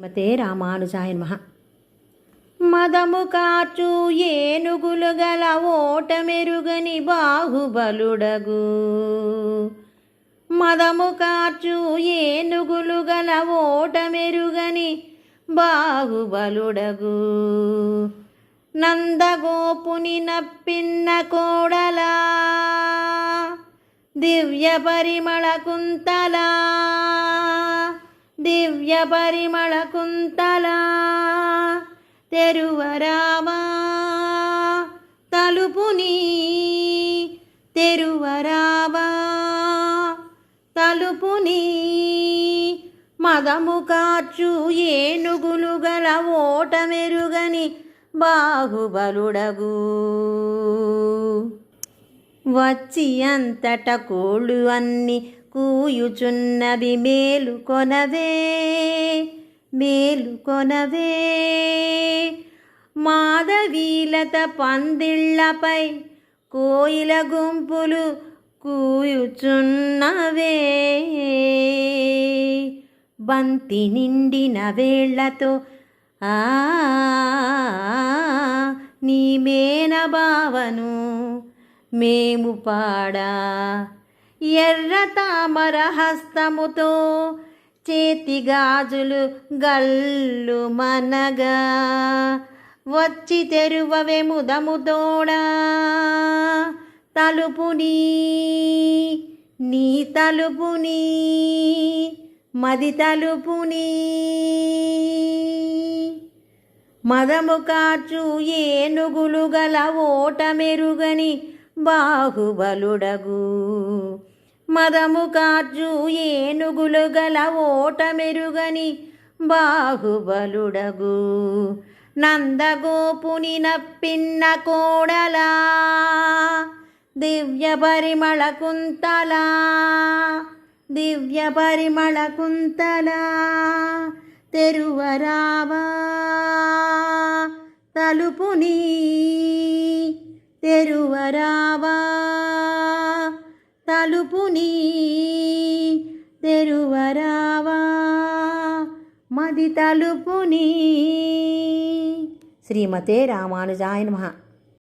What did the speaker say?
మతే రామానుజాయ నమ. మదము కాచు ఏనుగులు గల ఓటమెరుగని బాహుబలుడగు. మదము కాచు ఏనుగులు గల ఓటమెరుగని బాహుబలుడగు. నందగోపుని నప్పిన్న కోడలా. దివ్య పరిమళ కుంతలా. దివ్య పరిమళ కుంతలా తెరువరామా తలుపుని తెరువరావా తలుపుని. మదము కార్చు ఏనుగులు గల ఓటమెరుగని బాహుబలుడగు. వచ్చి అంతట కోళ్ళు అన్ని కూయుచున్నవి మేలు కొనవే మేలు కొనవే. మాధవీలత పందిళ్ళపై కోయిల గుంపులు కూయుచున్నవే. బంతి నిండిన వేళ్ళతో ఆ నీమేన మేనబావను మేము పాడా ఎర్ర తామర హస్తముతో చేతి గాజులు గల్లు మనగా. వచ్చి తెరువవే ముదముతోడా. తలుపుని నీ తలుపుని మది తలుపుని. మదము కాచు ఏనుగులు గల ఓటమెరుగని బాహుబలుడగు. మదము కార్జు ఏనుగులు గల ఓటమెరుగని బాహుబలుడగు. నందగోపుని నప్పిన్న కోడలా దివ్య పరిమళ కుంతలా దివ్య పరిమళ కుంతలా తెరువరావా తలుపుని తెరువరావా? తలుపుని తెరువరావా? మది తలుపుని. శ్రీమతే రామానుజాయ నమః.